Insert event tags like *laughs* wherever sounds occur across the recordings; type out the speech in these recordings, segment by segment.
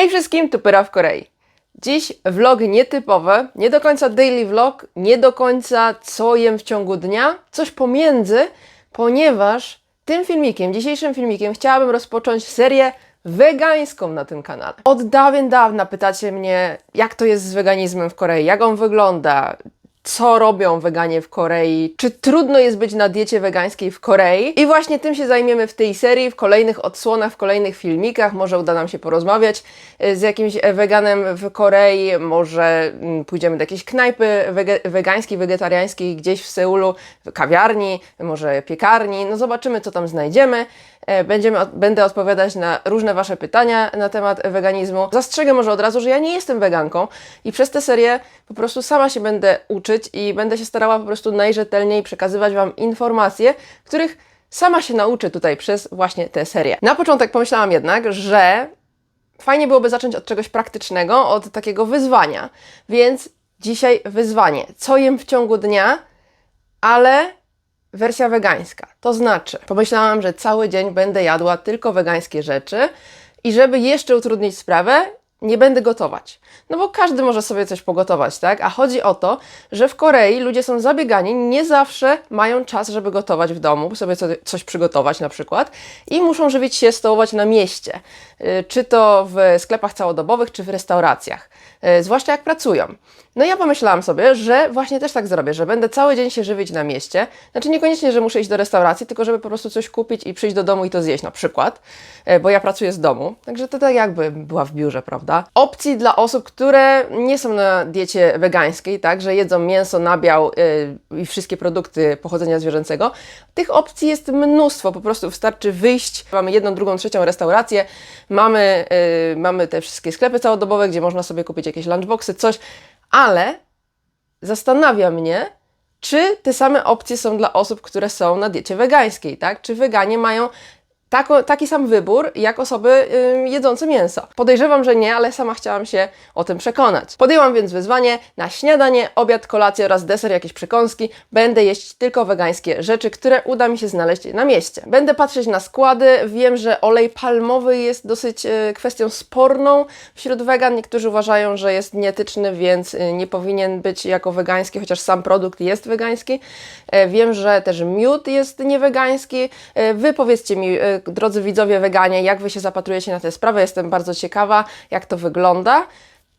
Hej wszystkim, tu Pyra w Korei. Dziś vlog nietypowy, nie do końca daily vlog, nie do końca co jem w ciągu dnia, coś pomiędzy, ponieważ tym filmikiem, dzisiejszym filmikiem chciałabym rozpocząć serię wegańską na tym kanale. Od dawien dawna pytacie mnie, jak to jest z weganizmem w Korei, jak on wygląda, co robią weganie w Korei, czy trudno jest być na diecie wegańskiej w Korei. I właśnie tym się zajmiemy w tej serii, w kolejnych odsłonach, w kolejnych filmikach. Może uda nam się porozmawiać e, z jakimś e, weganem w Korei, może mm, pójdziemy do jakiejś knajpy wege wegańskiej, wegetariańskiej gdzieś w Seulu, kawiarni, może piekarni. No zobaczymy, co tam znajdziemy. E, Będziemy, będę odpowiadać na różne Wasze pytania na temat weganizmu. Zastrzegę może od razu, że ja nie jestem weganką i przez tę serię po prostu sama się będę uczyć i będę się starała po prostu najrzetelniej przekazywać Wam informacje, których sama się nauczę tutaj przez właśnie tę serię. Na początek pomyślałam jednak, że fajnie byłoby zacząć od czegoś praktycznego, od takiego wyzwania. Więc dzisiaj wyzwanie. Co jem w ciągu dnia, ale wersja wegańska. To znaczy, pomyślałam, że cały dzień będę jadła tylko wegańskie rzeczy i żeby jeszcze utrudnić sprawę, nie będę gotować. No bo każdy może sobie coś pogotować, tak? A chodzi o to, że w Korei ludzie są zabiegani, nie zawsze mają czas, żeby gotować w domu, sobie co- coś przygotować na przykład i muszą żywić się, stołować na mieście. Y, Czy to w sklepach całodobowych, czy w restauracjach. Y, Zwłaszcza jak pracują. No ja pomyślałam sobie, że właśnie też tak zrobię, że będę cały dzień się żywić na mieście. Znaczy niekoniecznie, że muszę iść do restauracji, tylko żeby po prostu coś kupić i przyjść do domu i to zjeść na przykład, e, bo ja pracuję z domu. Także to tak jakby była w biurze, prawda? Opcji dla osób, które nie są na diecie wegańskiej, tak, że jedzą mięso, nabiał yy, i wszystkie produkty pochodzenia zwierzęcego. Tych opcji jest mnóstwo, po prostu wystarczy wyjść. Mamy jedną, drugą, trzecią restaurację, mamy, mamy te wszystkie sklepy całodobowe, gdzie można sobie kupić jakieś lunchboxy, coś, ale zastanawia mnie, czy te same opcje są dla osób, które są na diecie wegańskiej, tak? Czy weganie mają taki sam wybór jak osoby ym, jedzące mięso? Podejrzewam, że nie, ale sama chciałam się o tym przekonać. Podjęłam więc wyzwanie na śniadanie, obiad, kolację oraz deser, jakieś przekąski. Będę jeść tylko wegańskie rzeczy, które uda mi się znaleźć na mieście. Będę patrzeć na składy. Wiem, że olej palmowy jest dosyć y, kwestią sporną wśród wegan. Niektórzy uważają, że jest nieetyczny, więc y, nie powinien być jako wegański, chociaż sam produkt jest wegański. E, Wiem, że też miód jest niewegański. E, Wy powiedzcie mi, drodzy widzowie weganie, jak Wy się zapatrujecie na tę sprawę. Jestem bardzo ciekawa, jak to wygląda.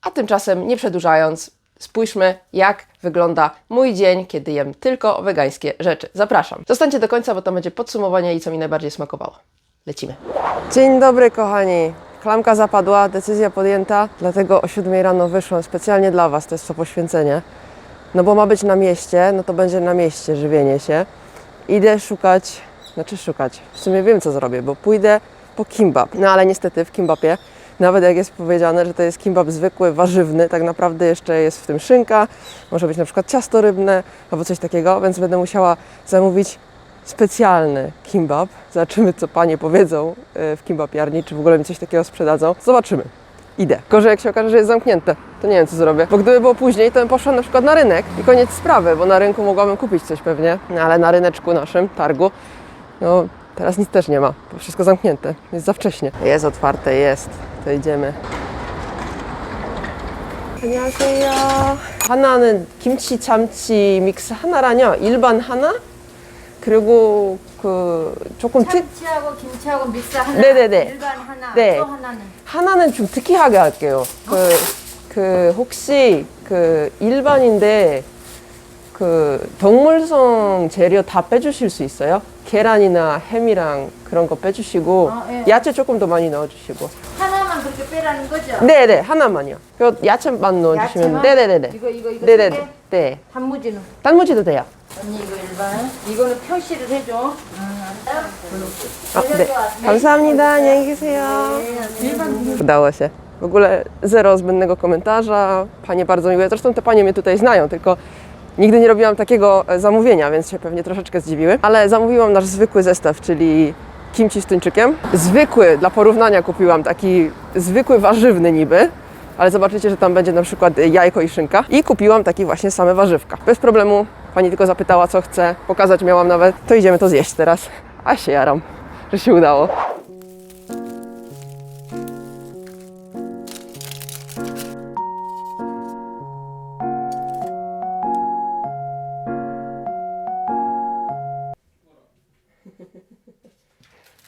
A tymczasem, nie przedłużając, spójrzmy, jak wygląda mój dzień, kiedy jem tylko wegańskie rzeczy. Zapraszam. Zostańcie do końca, bo to będzie podsumowanie i co mi najbardziej smakowało. Lecimy. Dzień dobry, kochani. Klamka zapadła, decyzja podjęta, dlatego o 7 rano wyszłam specjalnie dla Was, to jest to poświęcenie. No bo ma być na mieście, no to będzie na mieście żywienie się. Idę szukać, znaczy szukać, w sumie wiem co zrobię, bo pójdę po kimbap. No ale niestety w kimbapie, nawet jak jest powiedziane, że to jest kimbap zwykły, warzywny, tak naprawdę jeszcze jest w tym szynka, może być na przykład ciasto rybne albo coś takiego, więc będę musiała zamówić specjalny kimbap. Zobaczymy, co panie powiedzą e, w kimbapiarni, czy w ogóle mi coś takiego sprzedadzą. Zobaczymy. Idę. Gorzej jak się okaże, że jest zamknięte, to nie wiem co zrobię. Bo gdyby było później, to bym poszła na przykład na rynek i koniec sprawy, bo na rynku mogłabym kupić coś pewnie, no, ale na ryneczku naszym, targu, no teraz nic też nie ma, bo wszystko zamknięte, jest za wcześnie. Jest otwarte, jest, to idziemy. 안녕하세요. 하나는 김치 참치 믹스 하나라뇨. 일반 하나? 그리고 그 조금 특 참치하고 김치하고 믹스 하나, 네네네. 일반 하나, 네. 또 하나는 하나는 좀 특이하게 할게요. 그, 그 혹시 그 일반인데 그 동물성 재료 다 빼주실 수 있어요? 계란이나 햄이랑 그런 거 빼주시고 아, 예. 야채 조금 더 많이 넣어주시고 하나만 그렇게 빼라는 거죠? 네네 하나만요. 그 야채만 넣어주시면 야채만? 네네네네. 이거 이거 이거 네네네. 네. 단무지는 단무지도 돼요. 언니 이거 일반 이거는 표시를 해줘. A, 네. Kamsahamnida, 안녕히 계세요. Udało się. W ogóle zero zbędnego komentarza. Panie bardzo miłe. Zresztą te panie mnie tutaj znają, tylko nigdy nie robiłam takiego e, zamówienia, więc się pewnie troszeczkę zdziwiły. Ale zamówiłam nasz zwykły zestaw, czyli kimchi z tuńczykiem. Zwykły, dla porównania kupiłam taki zwykły warzywny niby, ale zobaczycie, że tam będzie na przykład jajko i szynka. I kupiłam taki właśnie same warzywka. Bez problemu Pani tylko zapytała, co chce. Pokazać miałam nawet. To idziemy to zjeść teraz. A się jaram, że się udało.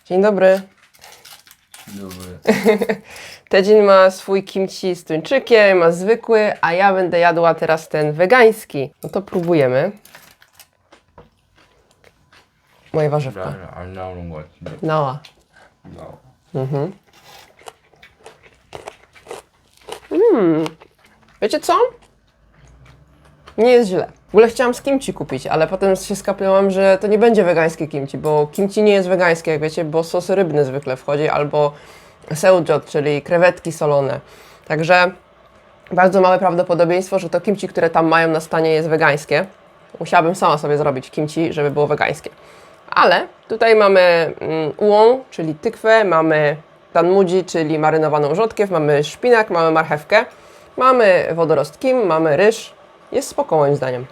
Dzień dobry. Dobry. *laughs* Tedzin ma swój kimchi z tuńczykiem, ma zwykły, a ja będę jadła teraz ten wegański. No to próbujemy. Moje warzywka. Nała. No. no. Mhm. Mmm. Wiecie co? Nie jest źle. W ogóle chciałam z kimchi kupić, ale potem się skapnęłam, że to nie będzie wegańskie kimchi, bo kimchi nie jest wegańskie, jak wiecie, bo sos rybny zwykle wchodzi, albo seujot, czyli krewetki solone. Także bardzo małe prawdopodobieństwo, że to kimchi, które tam mają na stanie jest wegańskie. Musiałabym sama sobie zrobić kimchi, żeby było wegańskie. Ale tutaj mamy mm, ułą, czyli tykwę, mamy tanmudzi, czyli marynowaną rzodkiew, mamy szpinak, mamy marchewkę, mamy wodorost kim, mamy ryż. Jest spoko moim zdaniem.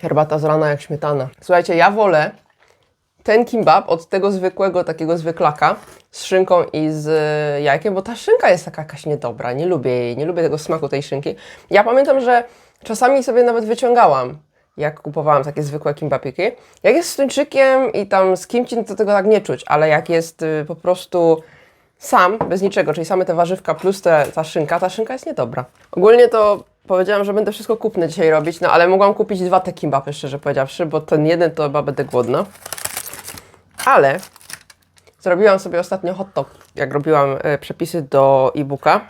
Herbata z rana jak śmietana. Słuchajcie, ja wolę ten kimbab od tego zwykłego, takiego zwyklaka z szynką i z e, jajkiem, bo ta szynka jest taka jakaś niedobra, nie lubię jej, nie lubię tego smaku tej szynki. Ja pamiętam, że czasami sobie nawet wyciągałam, jak kupowałam takie zwykłe kimbapiki. Jak jest z tuńczykiem i tam z kimchi, to tego tak nie czuć, ale jak jest y, po prostu sam, bez niczego, czyli same te warzywka plus te, ta szynka, ta szynka jest niedobra. Ogólnie to powiedziałam, że będę wszystko kupne dzisiaj robić, no ale mogłam kupić dwa te kimbapy, szczerze powiedziawszy, bo ten jeden to chyba będę głodna. Ale zrobiłam sobie ostatnio hot dog, jak robiłam e, przepisy do e-booka.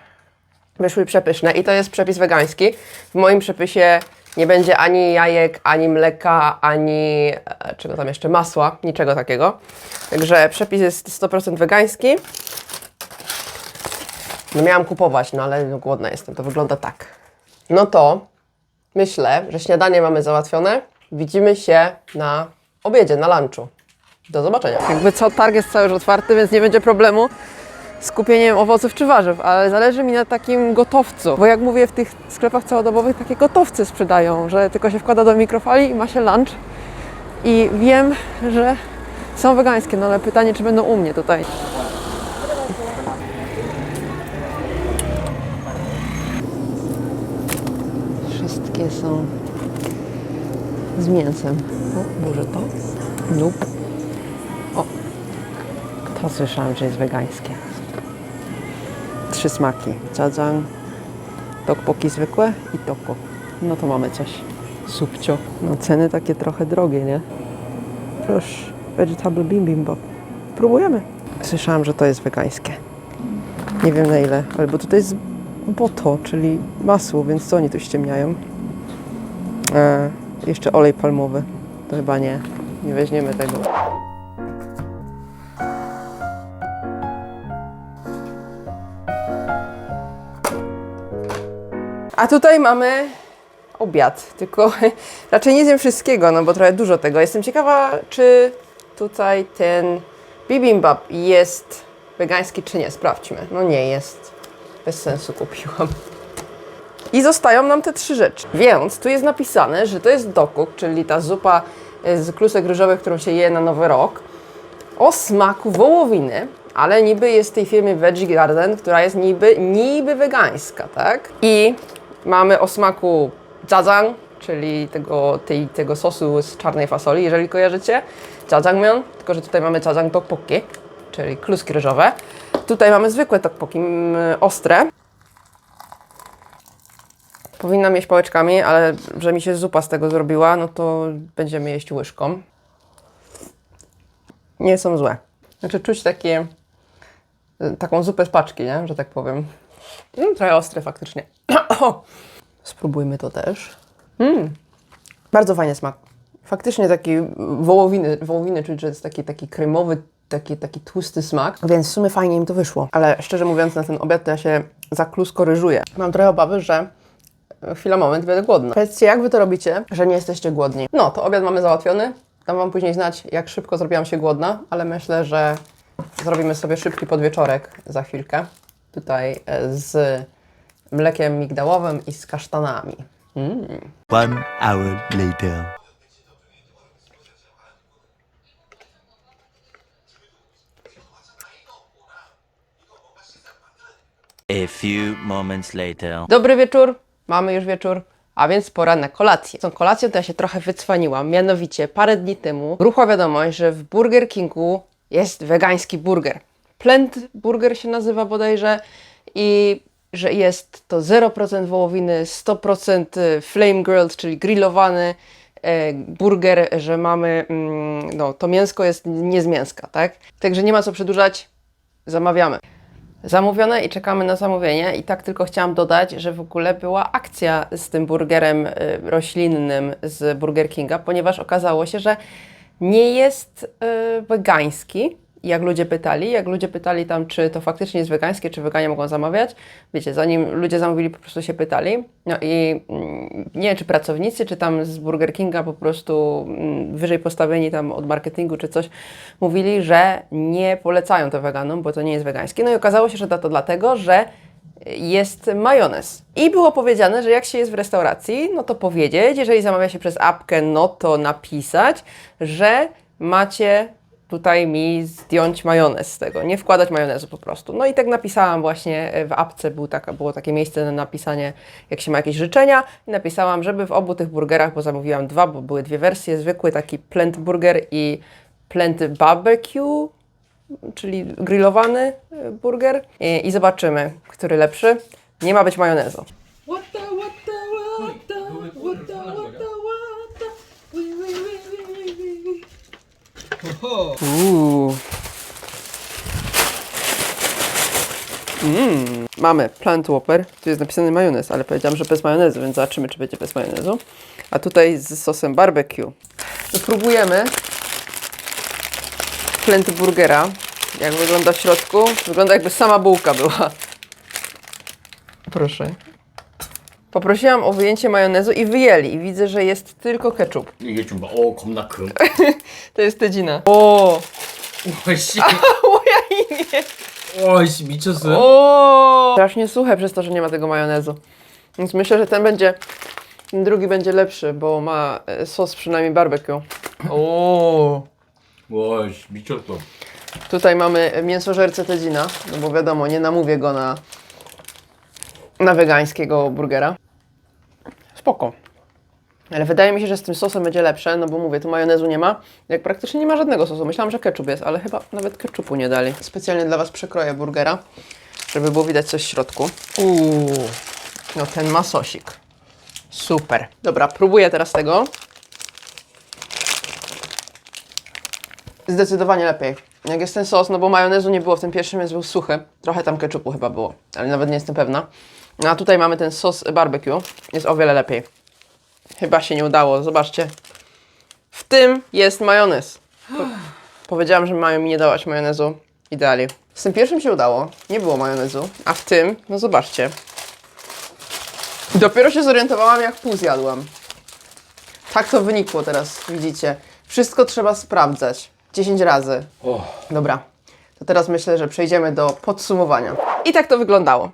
Wyszły przepyszne i to jest przepis wegański. W moim przepisie nie będzie ani jajek, ani mleka, ani e, czego tam jeszcze, masła, niczego takiego. Także przepis jest 100% wegański. No miałam kupować, no ale no, głodna jestem, to wygląda tak. No to myślę, że śniadanie mamy załatwione. Widzimy się na obiedzie, na lunchu. Do zobaczenia. Jakby co, targ jest cały już otwarty, więc nie będzie problemu z kupieniem owoców czy warzyw, ale zależy mi na takim gotowcu, bo jak mówię, w tych sklepach całodobowych takie gotowce sprzedają, że tylko się wkłada do mikrofali i ma się lunch i wiem, że są wegańskie, no ale pytanie, czy będą u mnie tutaj. Wszystkie są z mięsem. O, może to? Lub. O, to słyszałam, że jest wegańskie. Trzy smaki. Jajang, tokpoki zwykłe i toko. No to mamy coś. Subcio. No ceny takie trochę drogie, nie? Proszę, vegetable bibimbap. Próbujemy. Słyszałam, że to jest wegańskie. Nie wiem na ile, ale bo tutaj jest boto, czyli masło, więc co oni tu ściemniają? E, jeszcze olej palmowy. To chyba nie. Nie weźmiemy tego. A tutaj mamy obiad, tylko *laughs* raczej nie zjem wszystkiego, no bo trochę dużo tego. Jestem ciekawa, czy tutaj ten bibimbap jest wegański, czy nie. Sprawdźmy. No nie jest. Bez sensu kupiłam. I zostają nam te trzy rzeczy. Więc tu jest napisane, że to jest dokuk, czyli ta zupa e, z klusek ryżowych, którą się je na Nowy Rok, o smaku wołowiny, ale niby jest w tej firmie Veggie Garden, która jest niby, niby wegańska, tak? I mamy o smaku jajang, czyli tego, tej, tego sosu z czarnej fasoli, jeżeli kojarzycie. Jajangmyeon, tylko że tutaj mamy jajang tteokbokki, czyli kluski ryżowe. Tutaj mamy zwykłe tteokbokki, mm, ostre. Powinnam jeść pałeczkami, ale że mi się zupa z tego zrobiła, no to będziemy jeść łyżką. Nie są złe. Znaczy czuć takie, taką zupę z paczki, nie? że tak powiem. Mm, trochę ostre faktycznie. *clears throat* Spróbujmy to też. Mm. Bardzo fajny smak. Faktycznie taki wołowiny, wołowiny czuć, że jest taki, taki kremowy, taki, taki tłusty smak, więc w sumie fajnie im to wyszło. Ale szczerze mówiąc, na ten obiad to ja się zaklusko ryżuję. Mam trochę obawy, że chwila, moment, będę głodna. Powiedzcie, jak wy to robicie, że nie jesteście głodni? No, to obiad mamy załatwiony. Dam wam później znać, jak szybko zrobiłam się głodna, ale myślę, że zrobimy sobie szybki podwieczorek za chwilkę. Tutaj e, z mlekiem migdałowym i z kasztanami. One hour later. A few moments later. Dobry wieczór, mamy już wieczór, a więc pora na kolację. Tą kolacją to ja się trochę wycwaniłam, mianowicie parę dni temu ruchła wiadomość, że w Burger Kingu jest wegański burger. Plant Burger się nazywa bodajże i że jest to 0% wołowiny, 100% flame grilled, czyli grillowany e, burger, że mamy, mm, no to mięsko jest nie z mięska, tak? Także nie ma co przedłużać, zamawiamy zamówione i czekamy na zamówienie. I tak tylko chciałam dodać, że w ogóle była akcja z tym burgerem y, roślinnym z Burger Kinga, ponieważ okazało się, że nie jest y, Jak ludzie pytali, jak ludzie pytali tam, czy to faktycznie jest wegańskie, czy weganie mogą zamawiać, wiecie, zanim ludzie zamówili, po prostu się pytali. No i mm, nie wiem, czy pracownicy, czy tam z Burger Kinga po prostu mm, wyżej postawieni tam od marketingu, czy coś, mówili, że nie polecają to weganom, bo to nie jest wegańskie. No i okazało się, że to dlatego, że jest majonez. I było powiedziane, że jak się jest w restauracji, no to powiedzieć, jeżeli zamawia się przez apkę, no to napisać, że macie tutaj mi zdjąć majonez z tego, nie wkładać majonezu po prostu. No i tak napisałam właśnie w apce, był taka, było takie miejsce na napisanie, jak się ma jakieś życzenia i napisałam, żeby w obu tych burgerach, bo zamówiłam dwa, bo były dwie wersje, zwykły taki plant burger i plant barbecue, czyli grillowany y, burger i, i zobaczymy, który lepszy. Nie ma być majonezu. Uuu. Mm, mamy plant whopper. Tu jest napisany majonez, ale powiedziałam, że bez majonezu, więc zobaczymy, czy będzie bez majonezu. A tutaj z sosem barbecue. Próbujemy plant burgera. Jak wygląda w środku? Wygląda jakby sama bułka była. Proszę. Poprosiłam o wyjęcie majonezu i wyjęli. I widzę, że jest tylko ketchup. 이게 좀, 어, 겁나 큼. To jest tedzina. O! 와씨. *laughs* Moja imię! 와씨, 미쳤어요? O! Strasznie suche przez to, że nie ma tego majonezu. Więc myślę, że ten będzie, ten drugi będzie lepszy, bo ma e, sos przynajmniej barbecue. O! 와씨, 미쳤어. Tutaj mamy mięsożercę Tedzina, no bo wiadomo, nie namówię go na, na wegańskiego burgera. Spoko. Ale wydaje mi się, że z tym sosem będzie lepsze, no bo mówię, tu majonezu nie ma. Jak praktycznie nie ma żadnego sosu. Myślałam, że ketchup jest, ale chyba nawet ketchupu nie dali. Specjalnie dla Was przekroję burgera, żeby było widać coś w środku. Uuu, no ten ma sosik. Super. Dobra, próbuję teraz tego. Zdecydowanie lepiej. Jak jest ten sos, no bo majonezu nie było w tym pierwszym, więc był suchy. Trochę tam ketchupu chyba było, ale nawet nie jestem pewna. A tutaj mamy ten sos barbecue. Jest o wiele lepiej. Chyba się nie udało, zobaczcie. W tym jest majonez. Po powiedziałam, że mają mi nie dawać majonezu. Idealnie. Z tym pierwszym się udało, nie było majonezu, a w tym, no zobaczcie. Dopiero się zorientowałam, jak pół zjadłam. Tak to wynikło teraz, widzicie. Wszystko trzeba sprawdzać. 10 razy. 어. Dobra, to teraz myślę, że przejdziemy do podsumowania. I tak to wyglądało.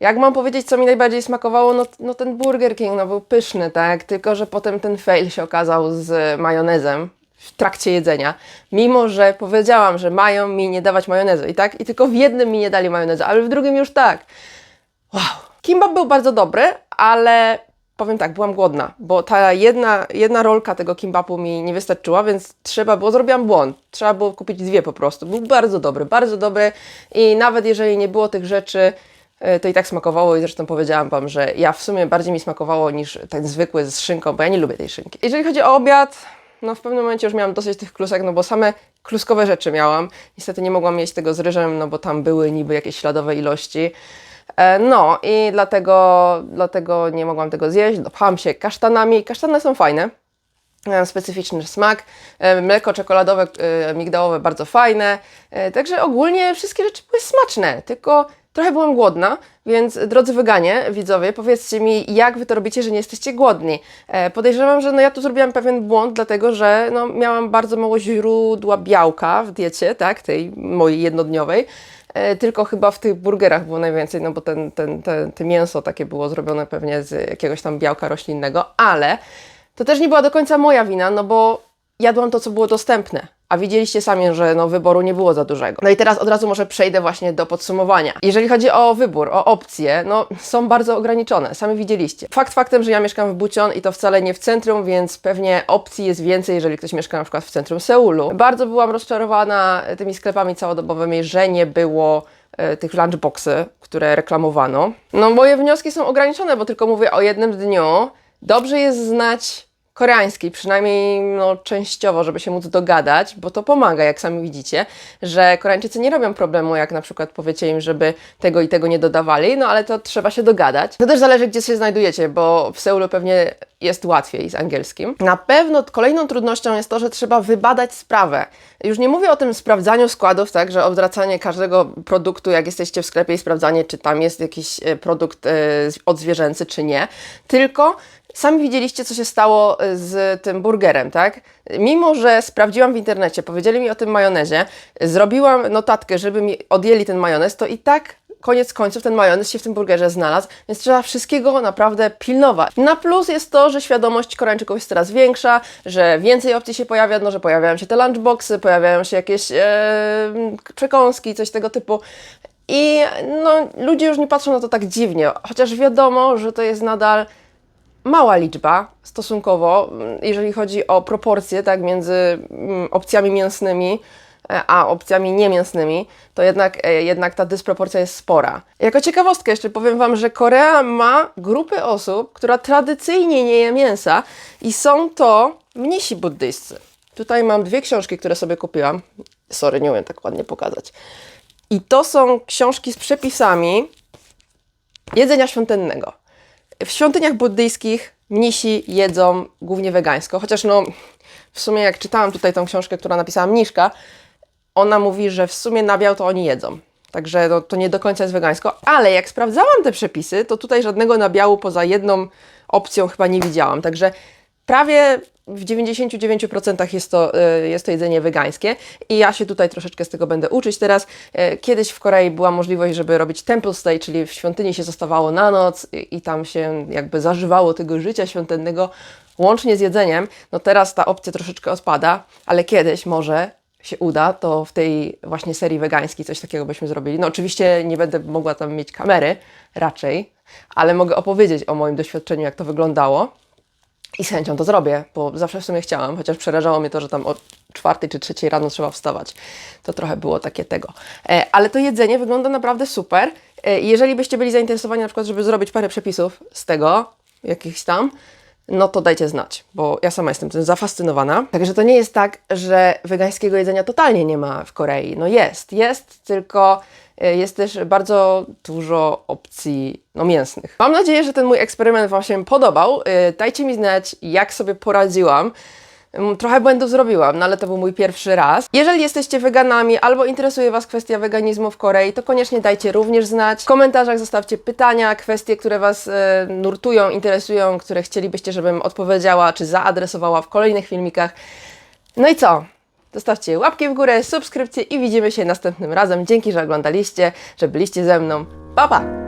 Jak mam powiedzieć, co mi najbardziej smakowało, no, no ten Burger King no, był pyszny, tak? Tylko, że potem ten fail się okazał z majonezem w trakcie jedzenia. Mimo, że powiedziałam, że mają mi nie dawać majonezu i tak? I tylko w jednym mi nie dali majonezu, ale w drugim już tak. Wow. Kimbap był bardzo dobry, ale powiem tak, byłam głodna, bo ta jedna, jedna rolka tego kimbapu mi nie wystarczyła, więc trzeba było, zrobiłam błąd. Trzeba było kupić dwie po prostu. Był bardzo dobry, bardzo dobry i nawet jeżeli nie było tych rzeczy, to i tak smakowało i zresztą powiedziałam Wam, że ja w sumie bardziej mi smakowało niż ten zwykły z szynką, bo ja nie lubię tej szynki. Jeżeli chodzi o obiad, no w pewnym momencie już miałam dosyć tych klusek, no bo same kluskowe rzeczy miałam. Niestety nie mogłam mieć tego z ryżem, no bo tam były niby jakieś śladowe ilości. E, No i dlatego, dlatego nie mogłam tego zjeść. Dopchałam się kasztanami. Kasztany są fajne. Mają specyficzny smak. E, Mleko czekoladowe, e, migdałowe bardzo fajne. E, Także ogólnie wszystkie rzeczy były smaczne, tylko trochę byłam głodna, więc drodzy weganie, widzowie, powiedzcie mi, jak wy to robicie, że nie jesteście głodni. E, Podejrzewam, że no ja tu zrobiłam pewien błąd, dlatego że no, miałam bardzo mało źródła białka w diecie, tak, tej mojej jednodniowej. e, tylko chyba w tych burgerach było najwięcej, no bo ten, ten, ten, te mięso takie było zrobione pewnie z jakiegoś tam białka roślinnego, ale to też nie była do końca moja wina, no bo jadłam to, co było dostępne. A widzieliście sami, że no, wyboru nie było za dużego. No i teraz od razu może przejdę właśnie do podsumowania. Jeżeli chodzi o wybór, o opcje, no są bardzo ograniczone, sami widzieliście. Fakt faktem, że ja mieszkam w Bucion i to wcale nie w centrum, więc pewnie opcji jest więcej, jeżeli ktoś mieszka na przykład w centrum Seulu. Bardzo byłam rozczarowana tymi sklepami całodobowymi, że nie było e, tych lunchboxy, które reklamowano. No moje wnioski są ograniczone, bo tylko mówię o jednym dniu. Dobrze jest znać koreański, przynajmniej no, częściowo, żeby się móc dogadać, bo to pomaga, jak sami widzicie, że Koreańczycy nie robią problemu, jak na przykład powiecie im, żeby tego i tego nie dodawali, no ale to trzeba się dogadać. To też zależy, gdzie się znajdujecie, bo w Seulu pewnie jest łatwiej z angielskim. Na pewno kolejną trudnością jest to, że trzeba wybadać sprawę. Już nie mówię o tym sprawdzaniu składów, tak, że odwracanie każdego produktu, jak jesteście w sklepie i sprawdzanie, czy tam jest jakiś e, produkt e, odzwierzęcy, czy nie, tylko Sami widzieliście, co się stało y, z tym burgerem, tak? Mimo, że sprawdziłam w internecie, powiedzieli mi o tym majonezie, zrobiłam notatkę, żeby mi odjęli ten majonez, to i tak koniec końców ten majonez się w tym burgerze znalazł, więc trzeba wszystkiego naprawdę pilnować. Na plus jest to, że świadomość Koreańczyków jest coraz większa, że więcej opcji się pojawia, no, że pojawiają się te lunchboxy, pojawiają się jakieś e, przekąski, coś tego typu. I no, ludzie już nie patrzą na to tak dziwnie, chociaż wiadomo, że to jest nadal mała liczba stosunkowo, mm, jeżeli chodzi o proporcje tak, między mm, opcjami mięsnymi e, a opcjami niemięsnymi, to jednak, e, jednak ta dysproporcja jest spora. Jako ciekawostkę jeszcze powiem Wam, że Korea ma grupy osób, która tradycyjnie nie je mięsa i są to mnisi buddyjscy. Tutaj mam dwie książki, które sobie kupiłam. Sorry, nie umiem tak ładnie pokazać. I to są książki z przepisami jedzenia świątynnego. W świątyniach buddyjskich mnisi jedzą głównie wegańsko, chociaż no w sumie jak czytałam tutaj tą książkę, która napisała mniszka, ona mówi, że w sumie nabiał to oni jedzą. Także no, to nie do końca jest wegańsko, ale jak sprawdzałam te przepisy, to tutaj żadnego nabiału poza jedną opcją chyba nie widziałam. Także prawie w 99% jest to, y, jest to jedzenie wegańskie i ja się tutaj troszeczkę z tego będę uczyć teraz. Y, Kiedyś w Korei była możliwość, żeby robić temple stay, czyli w świątyni się zostawało na noc i, i tam się jakby zażywało tego życia świątynnego łącznie z jedzeniem. No teraz ta opcja troszeczkę odpada, ale kiedyś może się uda, to w tej właśnie serii wegańskiej coś takiego byśmy zrobili. No oczywiście nie będę mogła tam mieć kamery, raczej, ale mogę opowiedzieć o moim doświadczeniu, jak to wyglądało. I z chęcią to zrobię, bo zawsze w sumie chciałam, chociaż przerażało mnie to, że tam o czwartej czy trzeciej rano trzeba wstawać. To trochę było takie tego. E, ale to jedzenie wygląda naprawdę super. E, jeżeli byście byli zainteresowani na przykład, żeby zrobić parę przepisów z tego, jakichś tam, no to dajcie znać, bo ja sama jestem tym zafascynowana. Także to nie jest tak, że wegańskiego jedzenia totalnie nie ma w Korei. No jest, jest, tylko jest też bardzo dużo opcji no, mięsnych. Mam nadzieję, że ten mój eksperyment Wam się podobał. E, Dajcie mi znać, jak sobie poradziłam. Mm, Trochę błędów zrobiłam, no ale to był mój pierwszy raz. Jeżeli jesteście weganami albo interesuje Was kwestia weganizmu w Korei, to koniecznie dajcie również znać. W komentarzach zostawcie pytania, kwestie, które Was e, nurtują, interesują, które chcielibyście, żebym odpowiedziała czy zaadresowała w kolejnych filmikach. No i co? Zostawcie łapki w górę, subskrypcję i widzimy się następnym razem. Dzięki, że oglądaliście, że byliście ze mną. Pa, pa!